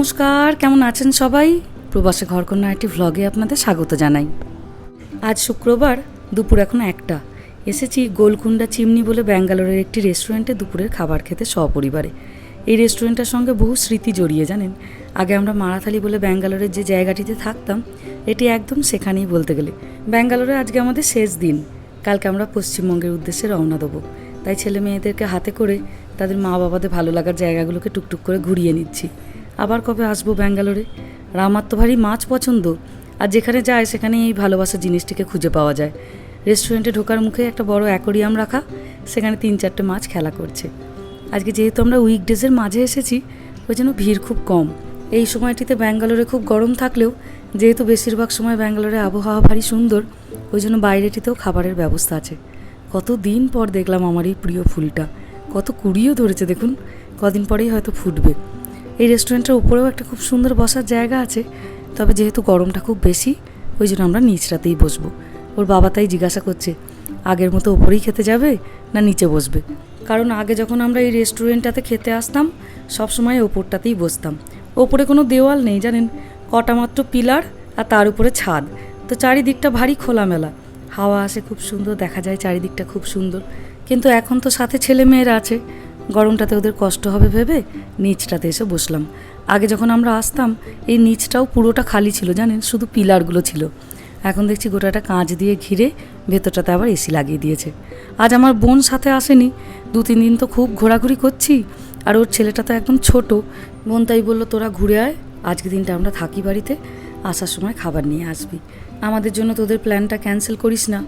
নমস্কার, কেমন আছেন সবাই? প্রবাসে ঘরকন্যা একটি ভ্লগে আপনাদের স্বাগত জানাই। আজ শুক্রবার, দুপুর এখন একটা। এসেছি গোলকুন্ডা চিমনি বলে ব্যাঙ্গালোরের একটি রেস্টুরেন্টে দুপুরের খাবার খেতে সপরিবারে। এই রেস্টুরেন্টের সঙ্গে বহু স্মৃতি জড়িয়ে জানেন। আগে আমরা মারাথালি বলে ব্যাঙ্গালোরের যে জায়গাটিতে থাকতাম, এটি একদম সেখানেই বলতে গেলে। ব্যাঙ্গালোরে আজকে আমাদের শেষ দিন। কালকে আমরা পশ্চিমবঙ্গের উদ্দেশ্যে রওনা দেবো। তাই ছেলে মেয়েদেরকে হাতে করে তাদের মা বাবাদের ভালো লাগার জায়গাগুলোকে টুকটুক করে ঘুরিয়ে নিচ্ছি। আবার কবে আসব ব্যাঙ্গালোরে? আর আমার তো ভারী মাছ পছন্দ। আর যেখানে যায় সেখানে এই ভালোবাসার জিনিসটিকে খুঁজে পাওয়া যায়। রেস্টুরেন্টে ঢোকার মুখে একটা বড় অ্যাকোরিয়াম রাখা, সেখানে তিন চারটে মাছ খেলা করছে। আজকে যেহেতু আমরা উইকডেজের মাঝে এসেছি, ওই জন্য ভিড় খুব কম। এই সময়টিতে ব্যাঙ্গালোরে খুব গরম থাকলেও, যেহেতু বেশিরভাগ সময় ব্যাঙ্গালোরে আবহাওয়া ভারী সুন্দর, ওই জন্য বাইরেটিতেও খাবারের ব্যবস্থা আছে। কত দিন পর দেখলাম আমার এই প্রিয় ফুলটা। কত কুড়িও ধরেছে দেখুন। কদিন পরেই হয়তো ফুটবে। এই রেস্টুরেন্টের উপরেও একটা খুব সুন্দর বসার জায়গা আছে, তবে যেহেতু গরমটা খুব বেশি, ওই জন্য আমরা নিচটাতেই বসবো। ওর বাবা তাই জিজ্ঞাসা করছে, আগের মতো ওপরেই খেতে যাবে না নিচে বসবে? কারণ আগে যখন আমরা এই রেস্টুরেন্টটাতে খেতে আসতাম সবসময় ওপরটাতেই বসতাম। ওপরে কোনো দেওয়াল নেই, জানেন? কটা মাত্র পিলার আর তার উপরে ছাদ। তো চারিদিকটা ভারী খোলামেলা। হাওয়া আসে খুব সুন্দর, দেখা যায় চারিদিকটা খুব সুন্দর। কিন্তু এখন তো সাথে ছেলে মেয়েরা আছে। গরমটাতে ওদের কষ্ট হবে ভেবে নিচটাতে এসে বসলাম। আগে যখন আমরা আসতাম, এই নিচটাও পুরোটা খালি ছিল, জানেন? শুধু পিলারগুলো ছিল। এখন দেখছি গোটাটা কাঁচ দিয়ে ঘিরে ভেতরটাতে আবার এসি লাগিয়ে দিয়েছে। আজ আমার বোন সাথে আসেনি। দু তিন দিন তো খুব ঘোরাঘুরি করছি, আর ওর ছেলেটা তো একদম ছোট। বোন তাই বলল, তোরা ঘুরে আয়, আজকে দিনটা আমরা থাকি বাড়িতে, আসার সময় খাবার নিয়ে আসবি। আমাদের জন্য তোদের প্ল্যানটা ক্যান্সেল করিস না।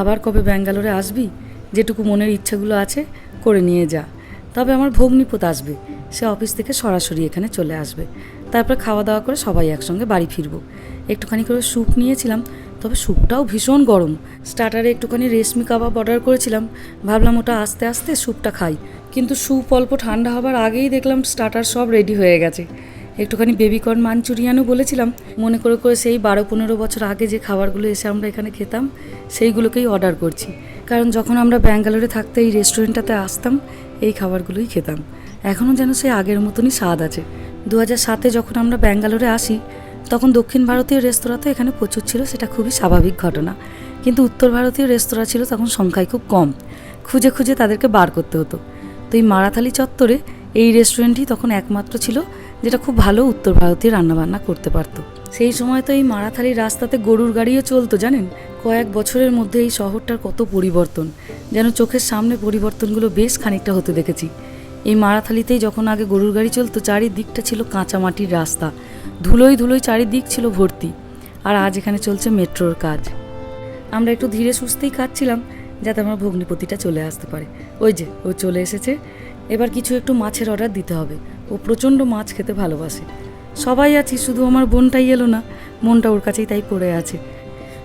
আবার কবে ব্যাঙ্গালোরে আসবি? যেটুকু মনের ইচ্ছাগুলো আছে, করে নিয়ে যা। তবে আমার ভগ্নিপত আসবে। সে অফিস থেকে সরাসরি এখানে চলে আসবে। তারপর খাওয়া দাওয়া করে সবাই একসঙ্গে বাড়ি ফিরবো। একটুখানি করে স্যুপ নিয়েছিলাম, তবে স্যুপটাও ভীষণ গরম। স্টার্টারে একটুখানি রেশমি কাবাব অর্ডার করেছিলাম। ভাবলাম ওটা আস্তে আস্তে স্যুপটা খাই। কিন্তু স্যুপ অল্প ঠান্ডা হবার আগেই দেখলাম স্টার্টার সব রেডি হয়ে গেছে। একটুখানি বেবিকর্ন মাঞ্চুরিয়ানও বলেছিলাম। মনে করে করে সেই বারো পনেরো বছর আগে যে খাবারগুলো এসে আমরা এখানে খেতাম, সেইগুলোকেই অর্ডার করছি। কারণ যখন আমরা ব্যাঙ্গালোরে থাকতে এই রেস্টুরেন্টটাতে আসতাম, এই খাবারগুলোই খেতাম। এখনও যেন সেই আগের মতনই স্বাদ আছে। দু হাজার সাতে যখন আমরা ব্যাঙ্গালোরে আসি, তখন দক্ষিণ ভারতীয় রেস্তোরাঁ তো এখানে প্রচুর ছিল, সেটা খুবই স্বাভাবিক ঘটনা। কিন্তু উত্তর ভারতীয় রেস্তোরাঁ ছিল তখন সংখ্যায় খুব কম। খুঁজে খুঁজে তাদেরকে বার করতে হতো। তো এই মারাথালি চত্বরে এই রেস্টুরেন্টই তখন একমাত্র ছিল, যেটা খুব ভালো উত্তর ভারতীয় রান্নাবান্না করতে পারতো। সেই সময় তো এই মারাথালির রাস্তাতে গরুর গাড়িও চলতো, জানেন? কয়েক বছরের মধ্যে এই শহরটার কত পরিবর্তন। যেন চোখের সামনে পরিবর্তনগুলো বেশ খানিকটা হতে দেখেছি। এই মারাথালিতেই যখন আগে গরুর গাড়ি চলতো, চারিদিকটা ছিল কাঁচা মাটির রাস্তা। ধুলোই ধুলোই চারিদিক ছিল ভর্তি। আর আজ এখানে চলছে মেট্রোর কাজ। আমরা একটু ধীরে সুস্থেই খাচ্ছিলাম যাতে আমার ভগ্নিপতিটা চলে আসতে পারে। ওই যে, ও চলে এসেছে। এবার কিছু একটু মাছের অর্ডার দিতে হবে। ও প্রচণ্ড মাছ খেতে ভালোবাসে। সবাই আছি, শুধু আমার বোনটাই এলো না। মনটা ওর কাছেই তাই পড়ে আছে।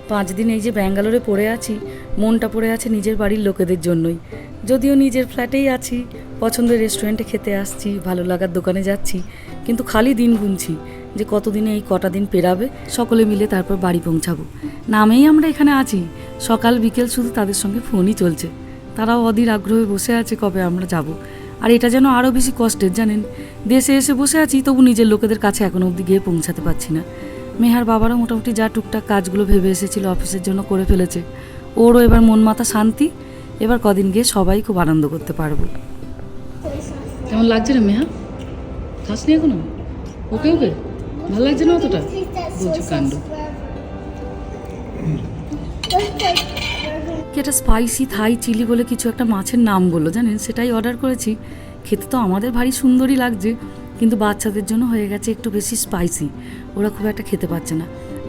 পাঁচ দিন এই যে ব্যাঙ্গালোরে পড়ে আছি, মনটা পড়ে আছে নিজের বাড়ির লোকেদের জন্যই। যদিও নিজের ফ্ল্যাটেই আছি, পছন্দের রেস্টুরেন্টে খেতে আসছি, ভালো লাগার দোকানে যাচ্ছি, কিন্তু খালি দিন গুনছি যে কতদিনে এই কটা দিন পেরাবে, সকলে মিলে তারপর বাড়ি পৌঁছাবো। নামেই আমরা এখানে আছি, সকাল বিকেল শুধু তাদের সঙ্গে ফোনই চলছে। তারাও অধীর আগ্রহে বসে আছে কবে আমরা যাব। আর এটা যেন আরও বেশি কষ্টের, জানেন? দেশে এসে বসে আছি, তবু নিজের লোকেদের কাছে এখনও অবধি গিয়ে পৌঁছাতে পারছি না। মেহার বাবারও মোটামুটি যা টুকটাক কাজগুলো ভেবে এসেছিল অফিসের জন্য করে ফেলেছে। ওরও এবার মন মাথা শান্তি, এবার কদিন গিয়ে সবাই খুব আনন্দ করতে পারব। কেমন লাগছে রে মেহা? খাসনি এখনও? ওকে ওকে? ভালো লাগছে না অতটা? কাণ্ড। একটা স্পাইসি থাই চিলি বলে কিছু একটা মাছের নাম বলল, জানেন? সেটাই অর্ডার করেছি। খেতে তো আমাদের ভারী সুন্দরই লাগছে, কিন্তু বাচ্চাদের জন্য হয়ে গেছে একটু বেশি স্পাইসি ওরা খুব একটা খেতে পারছে না।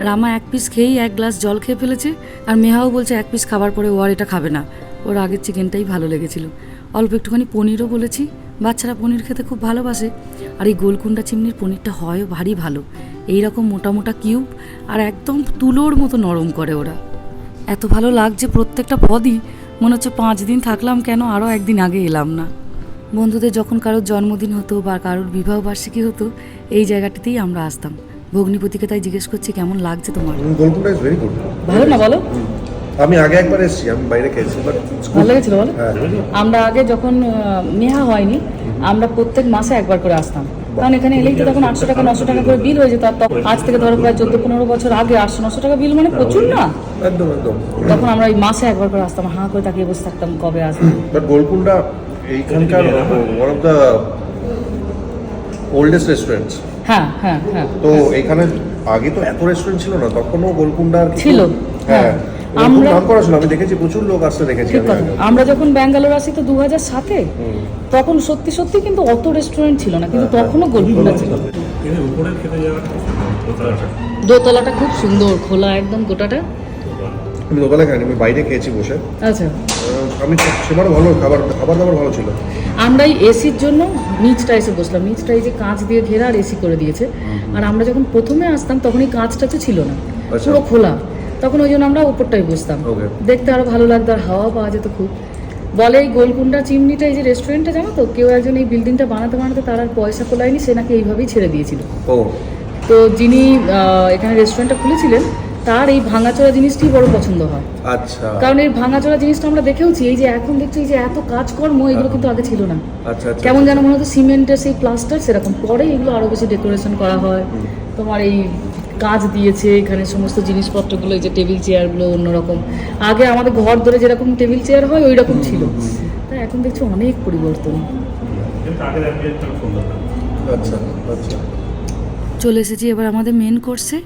রামা এক পিস খেয়েই এক গ্লাস জল খেয়ে ফেলেছে, আর মেহাও বলছে এক পিস খাবার পরে ও আর এটা খাবে না। ওর আগের চিকেনটাই ভালো লেগেছিল। অল্প একটুখানি পনিরও বলেছি। বাচ্চারা পনির খেতে খুব ভালোবাসে। আর এই গোলকুন্ডা চিমনির পনিরটা হয়ও ভারী ভালো। এই রকম মোটা মোটা কিউব আর একদম তুলোর মতো নরম করে ওরা। এত ভালো লাগছে প্রত্যেকটা পদই। মনে হচ্ছে পাঁচ দিন থাকলাম কেন আরও একদিন আগে এলাম না। বন্ধুদের যখন কারোর জন্মদিন হতো বা কারোর বিবাহ বার্ষিকী হতো এই জায়গাটিতেই আমরা আসতাম। ভগ্নিপতিকে তাই জিজ্ঞেস করছি কেমন লাগছে তোমার? গোলকুন্ডা ইজ ভেরি গুড ভালো না বলো? আমি আগে একবার এসেছি আমি বাইরে খেয়েছি বাট ভালো লেগেছিল বলো? হ্যাঁ। আমরা আগে যখন নেহা হয়নি আমরা প্রত্যেক মাসে একবার করে আসতাম। কারণ এখানে এলেই তো তখন আটশো টাকা নশো টাকা করে বিল হয়ে যেত। আর তখন আজ থেকে ধরো প্রায় চোদ্দ পনেরো বছর আগে আটশো নশো টাকা বিল মানে প্রচুর না? একদম একদম। তখন আমরা এই মাসে একবার করে আসতাম হাঁ করে তাকিয়ে বসে থাকতাম কবে আসবে। বাট গোলকুন্ডা এইখানকার one of the oldest restaurants হ্যাঁ হ্যাঁ হ্যাঁ। তো এখানে আগে তো এত রেস্টুরেন্ট ছিল না তখনও গোলকুন্ডার কিছু- ছিল, হ্যাঁ। হ্যাঁ। আমরা ছিল আমি দেখেছি প্রচুর লোক আসতে দেখেছি। আমরা যখন ব্যাঙ্গালোর আসি তো দু হাজার সাতে তখন সত্যি সত্যি কিন্তু অত রেস্টুরেন্ট ছিল না কিন্তু তখনও ছিল। উপরে খেতে যাওয়াটা খুব সুন্দর, দোতলাটা। খুব সুন্দর খোলা একদম গোটাটা। আমি দোতলায় খাইনি আমি বাইরে খেয়েছি বসে। আচ্ছা। আমি সেবারও ভালো খাবার খাবার দাবার ভালো ছিল। আমরা এই এসির জন্য নিচটা এসে বসলাম। নিচটা এই যে কাঁচ দিয়ে ঘেরা আর এসি করে দিয়েছে। আর আমরা যখন প্রথমে আসতাম তখন এই কাঁচটা তো ছিল না। আচ্ছা। পুরো খোলা। তখন ওই জন্য আমরা উপরটাই বসতাম। দেখতে আরও ভালো লাগতো আর হাওয়া পাওয়া যেত খুব। বলে এই গোলকুন্ডা চিমনিটা এই যে রেস্টুরেন্টটা জানো তো কেউ একজন এই বিল্ডিংটা বানাতে বানাতে তার আর পয়সা কোলায়নি সে নাকি এইভাবেই ছেড়ে দিয়েছিল। তো যিনি এখানে রেস্টুরেন্টটা খুলেছিলেন তার এই ভাঙাচোরা জিনিসটি বড় পছন্দ হয়। আচ্ছা। কারণ এই ভাঙাচোরা জিনিসটা আমরা দেখেওছি এই যে এখন দেখছি এই যে এত কাজকর্ম এগুলো কিন্তু আগে ছিল না। আচ্ছা আচ্ছা কেমন যেন মনে হতো সিমেন্টের সেই প্লাস্টার সেরকম। পরে এগুলো আরও বেশি ডেকোরেশন করা হয়। তোমার এই কাজ দিয়েছে এখানে সমস্ত জিনিসপত্রগুলো এই যে টেবিল চেয়ারগুলো অন্যরকম। আগে আমাদের ঘর ধরে যেরকম টেবিল চেয়ার হয় ওই রকম ছিল। তাই এখন দেখছি অনেক পরিবর্তন। আচ্ছা আচ্ছা। চলে এসেছি এবার আমাদের মেন কোর্সে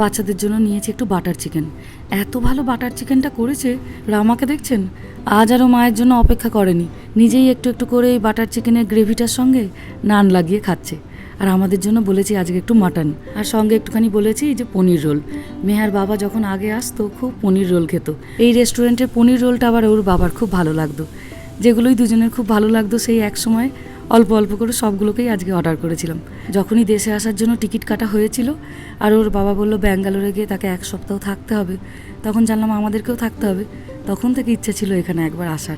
বাচ্চাদের জন্য নিয়েছি একটু বাটার চিকেন এত ভালো বাটার চিকেনটা করেছে রামাকে দেখছেন? আজ আরও মায়ের জন্য অপেক্ষা করেনি। নিজেই একটু একটু করে এই বাটার চিকেনের গ্রেভিটার সঙ্গে নান লাগিয়ে খাচ্ছে। আর আমাদের জন্য বলেছি আজকে একটু মাটন। আর সঙ্গে একটুখানি বলেছি যে পনির রোল। মেহার বাবা যখন আগে আসতো, খুব পনির রোল খেত। এই রেস্টুরেন্টের পনির রোলটা আবার ওর বাবার খুব ভালো লাগতো। যেগুলোই দুজনের খুব ভালো লাগতো, সেই এক সময় অল্প অল্প করে সবগুলোকেই আজকে অর্ডার করেছিলাম। যখনই দেশে আসার জন্য টিকিট কাটা হয়েছিল, আর ওর বাবা বলল, ব্যাঙ্গালোরে গিয়ে তাকে এক সপ্তাহ থাকতে হবে। তখন জানলাম, আমাদেরকেও থাকতে হবে। তখন থেকে ইচ্ছে ছিল এখানে একবার আসার।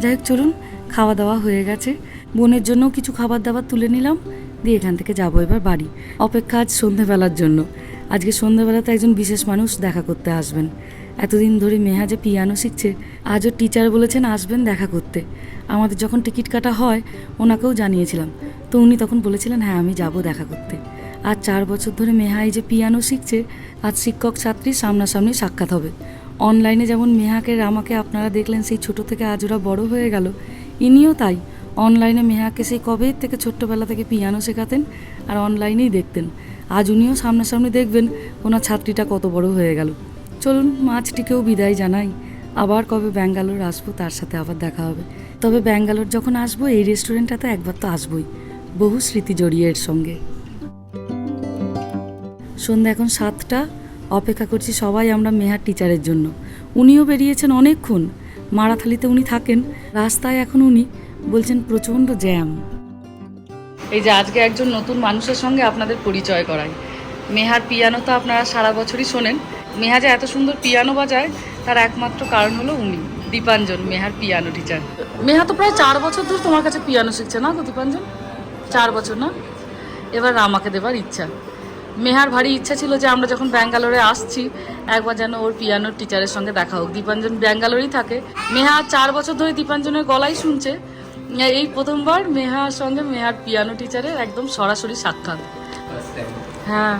যাই হোক, চলুন, খাওয়া দাওয়া হয়ে গেছে। বোনের জন্যও কিছু খাবার দাবার তুলে নিলাম। দিয়ে এখান থেকে যাব এবার বাড়ি। অপেক্ষা আজ সন্ধেবেলার জন্য। আজকে সন্ধেবেলাতে একজন বিশেষ মানুষ দেখা করতে আসবেন। এতদিন ধরে মেহা যে পিয়ানো শিখছে, আজও টিচার বলেছেন আসবেন দেখা করতে। আমাদের যখন টিকিট কাটা হয়, ওনাকেও জানিয়েছিলাম। তো উনি তখন বলেছিলেন হ্যাঁ আমি যাব দেখা করতে। আর চার বছর ধরে মেহা এই যে পিয়ানো শিখছে, আজ শিক্ষক ছাত্রীর সামনাসামনি সাক্ষাৎ হবে। অনলাইনে যেমন মেহাকে, রামাকে আপনারা দেখলেন, সেই ছোট থেকে আজ ওরা বড় হয়ে গেল। ইনিও তাই। অনলাইনে মেহাকে সেই কবে থেকে ছোট্টবেলা থেকে পিয়ানো শেখাতেন আর অনলাইনেই দেখতেন। আজ উনিও সামনাসামনি দেখবেন ওনার ছাত্রীটা কত বড় হয়ে গেল। চলুন মাছটিকেও বিদায় জানাই। আবার কবে ব্যাঙ্গালোর আসব তার সাথে আবার দেখা হবে। তবে ব্যাঙ্গালোর যখন আসব, এই রেস্টুরেন্টটাতে একবার তো আসবোই। বহু স্মৃতি জড়িয়ে এর সঙ্গে। সন্ধ্যা এখন সাতটা। অপেক্ষা করছি সবাই আমরা মেহার টিচারের জন্য। উনিও বেরিয়েছেন অনেকক্ষণ। মারাথালিতে উনি থাকেন। রাস্তায় এখন উনি বলছেন প্রচণ্ড জ্যাম। এই যে আজকে একজন নতুন মানুষের সঙ্গে আপনাদের পরিচয় করাই। মেহার পিয়ানো তো আপনারা সারা বছরই শোনেন। মেহা যে এত সুন্দর পিয়ানো বাজায় তার একমাত্র কারণ হলো উনি দীপাঞ্জন মেহার পিয়ানো টিচার মেহা তো প্রায় চার বছর ধরে তোমার কাছে পিয়ানো শিখছে না গো দীপাঞ্জন? চার বছর না? এবার আমাকে দেবার ইচ্ছা। মেহার ভারী ইচ্ছা ছিল যে আমরা যখন ব্যাঙ্গালোরে আসছি একবার যেন ওর পিয়ানোর টিচারের সঙ্গে দেখা হোক। দীপাঞ্জন ব্যাঙ্গালোরেই থাকে। মেহা চার বছর ধরে দীপাঞ্জনের গলাই শুনছে। এই প্রথমবার মেহার সঙ্গে মেহার পিয়ানো টিচারের একদম সরাসরি সাক্ষাৎ। হ্যাঁ।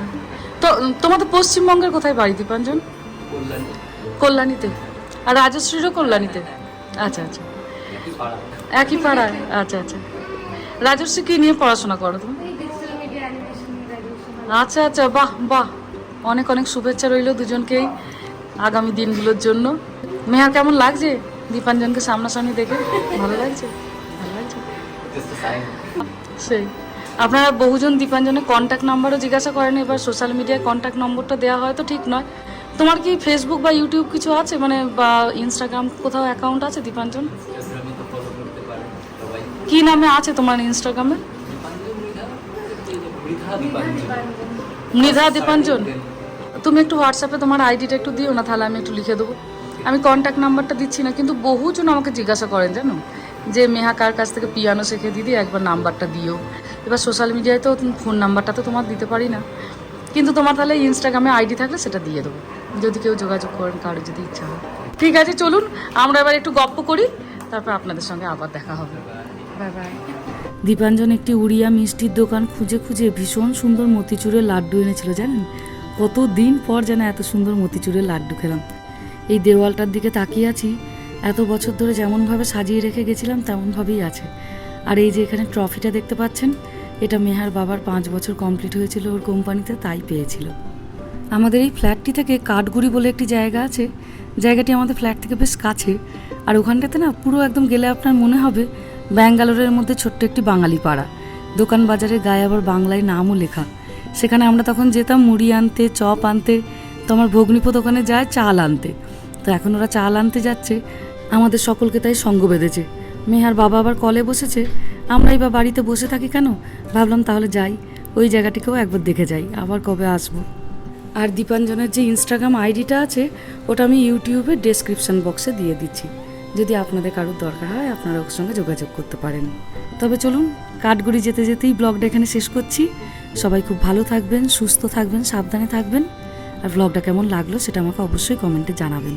তো তোমাদের পশ্চিমবঙ্গের কোথায় বাড়ি, দীপাঞ্জন? কল্যাণীতে। আর রাজশ্রীরও কল্যাণীতে? আচ্ছা আচ্ছা। একই পাড়ায়। আচ্ছা আচ্ছা। রাজশ্রী কি নিয়ে পড়াশোনা করো তুমি? আচ্ছা আচ্ছা। বাহ বাহ। অনেক অনেক শুভেচ্ছা রইল দুজনকেই আগামী দিনগুলোর জন্য। মেহার, কেমন লাগছে দীপাঞ্জনকে সামনাসামনি দেখে? ভালো লাগছে? সেই। আপনারা বহুজন দীপাঞ্জনের কন্ট্যাক্ট নাম্বারও জিজ্ঞাসা করেন এবার সোশ্যাল মিডিয়ায় কন্ট্যাক্ট নম্বরটা দেওয়া হয়তো ঠিক নয়। তোমার কি ফেসবুক বা ইউটিউব কিছু আছে? মানে বা ইনস্টাগ্রাম কোথাও অ্যাকাউন্ট আছে দীপাঞ্জন? কি নামে আছে তোমার ইনস্টাগ্রামে মৃধা? দীপাঞ্জন। তুমি একটু হোয়াটসঅ্যাপে তোমার আইডিটা একটু দিও না তাহলে আমি একটু লিখে দেবো। আমি কন্ট্যাক্ট নাম্বারটা দিচ্ছি না কিন্তু বহুজন আমাকে জিজ্ঞাসা করেন জানো? যে মেহা কার কাছ থেকে পিয়ানো শেখে দিদি একবার নাম্বারটা দিও। এবার সোশ্যাল মিডিয়ায় তো ফোন নাম্বারটা তো তোমার দিতে পারি না। কিন্তু তোমার তাহলে ইনস্টাগ্রামে আইডি থাকলে সেটা দিয়ে দেবো। যদি কেউ যোগাযোগ করেন কারও যদি ইচ্ছা হয়। ঠিক আছে চলুন আমরা এবার একটু গপ্প করি তারপর আপনাদের সঙ্গে আবার দেখা হবে। বাই বাই দীপাঞ্জন একটি উড়িয়া মিষ্টির দোকান খুঁজে খুঁজে ভীষণ সুন্দর মতিচুরের লাড্ডু এনেছিল জানেন? কত দিন পর যেন এত সুন্দর মতিচুরের লাড্ডু খেলাম। এই দেওয়ালটার দিকে তাকিয়ে আছি এত বছর ধরে যেমনভাবে সাজিয়ে রেখে গেছিলাম, তেমনভাবেই আছে। আর এই যে এখানে ট্রফিটা দেখতে পাচ্ছেন, এটা মেহার বাবার পাঁচ বছর কমপ্লিট হয়েছিল ওর কোম্পানিতে, তাই পেয়েছিল। আমাদের এই ফ্ল্যাটটি থেকে কাঠগুড়ি বলে একটি জায়গা আছে। জায়গাটি আমাদের ফ্ল্যাট থেকে বেশ কাছে। আর ওখানটাতে না পুরো একদম গেলে আপনার মনে হবে, ব্যাঙ্গালোরের মধ্যে ছোট্ট একটি বাঙালি পাড়া। দোকান বাজারের গায়ে আবার বাংলায় নামও লেখা। সেখানে আমরা তখন যেতাম মুড়ি আনতে, চপ আনতে, তো আমার ভগ্নিপো দোকানে যায় চাল আনতে। তো এখন ওরা চাল আনতে যাচ্ছে। আমাদের সকলকে তাই সঙ্গ বেঁধেছে। মেহার বাবা আবার কলে বসেছে, আমরাই বা বাড়িতে বসে থাকি কেন? ভাবলাম তাহলে যাই, ওই জায়গাটিকেও একবার দেখে যাই, আবার কবে আসব। আর দীপাঞ্জনের যে ইনস্টাগ্রাম আইডিটা আছে, ওটা আমি ইউটিউবে ডেসক্রিপশন বক্সে দিয়ে দিচ্ছি। যদি আপনাদের কারোর দরকার হয়, আপনারা ওর সঙ্গে যোগাযোগ করতে পারেন। তবে চলুন, কাঠগুড়ি যেতে যেতেই ব্লগটা এখানে শেষ করছি। সবাই খুব ভালো থাকবেন, সুস্থ থাকবেন, সাবধানে থাকবেন। আর ব্লগটা কেমন লাগল, সেটা আমাকে অবশ্যই কমেন্টে জানাবেন।